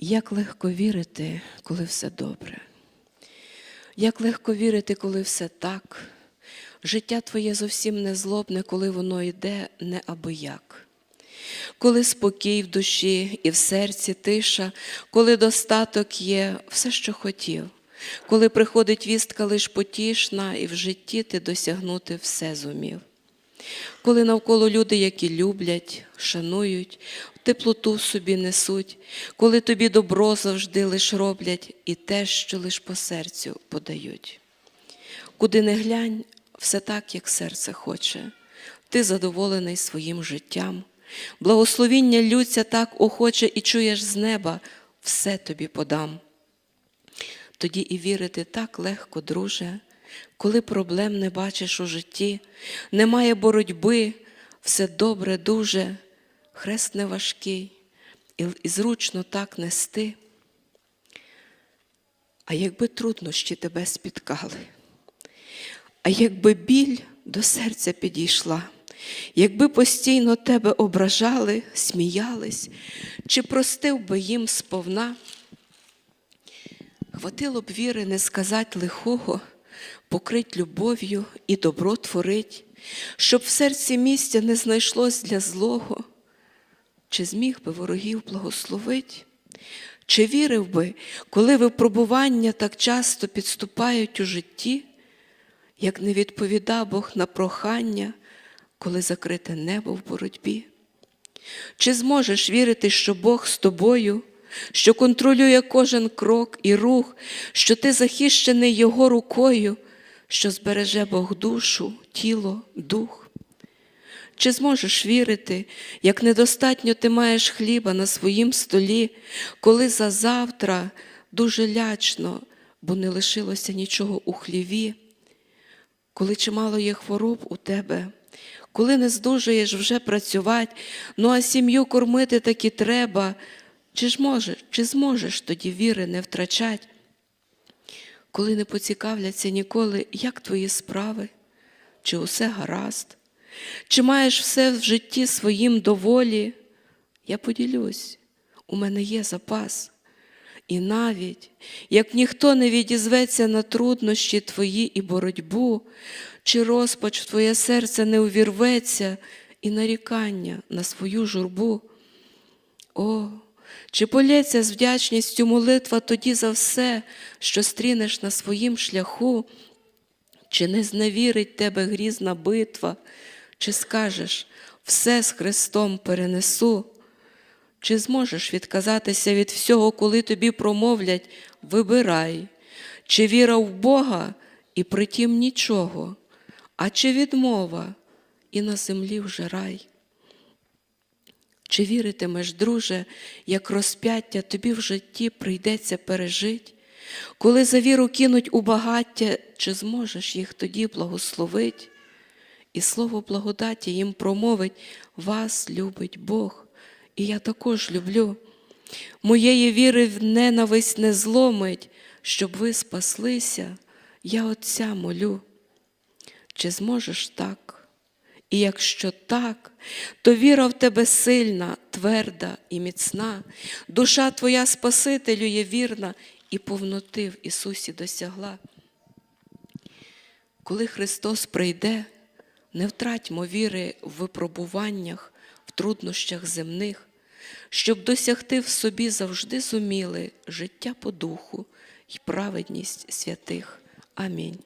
Як легко вірити, коли все добре. Як легко вірити, коли все так. Життя твоє зовсім не злобне, коли воно йде не абияк. Коли спокій в душі і в серці тиша, коли достаток є все, що хотів, коли приходить вістка лиш потішна, і в житті ти досягнути все зумів. Коли навколо люди, які люблять, шанують, теплоту собі несуть, коли тобі добро завжди лиш роблять і те, що лиш по серцю подають. Куди не глянь, все так, як серце хоче, ти задоволений своїм життям, благословіння лються так охоче і чуєш з неба, все тобі подам. Тоді і вірити так легко, друже, коли проблем не бачиш у житті, немає боротьби, все добре дуже, хрест не важкий, і, зручно так нести. А якби труднощі тебе спіткали, а якби біль до серця підійшла, якби постійно тебе ображали, сміялись, чи простив би їм сповна, хватило б віри не сказать лихого, покрить любов'ю і добро творить, щоб в серці місця не знайшлось для злого, чи зміг би ворогів благословить? Чи вірив би, коли випробування так часто підступають у житті, як не відповіда Бог на прохання, коли закрите небо в боротьбі? Чи зможеш вірити, що Бог з тобою, що контролює кожен крок і рух, що ти захищений Його рукою, що збереже Бог душу, тіло, дух? Чи зможеш вірити, як недостатньо ти маєш хліба на своїм столі, коли за завтра дуже лячно, бо не лишилося нічого у хліві, коли чимало є хвороб у тебе, коли не здужуєш вже працювати, ну а сім'ю кормити таки треба, чи ж можеш, чи зможеш тоді віри не втрачать, коли не поцікавляться ніколи, як твої справи, чи усе гаразд? Чи маєш все в житті своїм доволі? Я поділюсь, у мене є запас. І навіть, як ніхто не відізветься на труднощі твої і боротьбу, чи розпач в твоє серце не увірветься і нарікання на свою журбу. О, чи полється з вдячністю молитва тоді за все, що стрінеш на своїм шляху, чи не зневірить тебе грізна битва, чи скажеш все з Христом перенесу, чи зможеш відказатися від всього, коли тобі промовлять вибирай, чи віра в Бога і притім нічого, а чи відмова? І на землі вже рай? Чи віритимеш, друже, як розп'яття тобі в житті прийдеться пережить? Коли за віру кинуть у багаття, чи зможеш їх тоді благословить? І слово благодаті їм промовить, вас любить Бог, і я також люблю. Моєї віри в ненависть не зломить, щоб ви спаслися, я Отця молю. Чи зможеш так? І якщо так, то віра в тебе сильна, тверда і міцна, душа твоя Спасителю є вірна і повноти в Ісусі досягла. Коли Христос прийде, не втратьмо віри в випробуваннях, в труднощах земних, щоб досягти в собі завжди зуміли життя по духу й праведність святих. Амінь.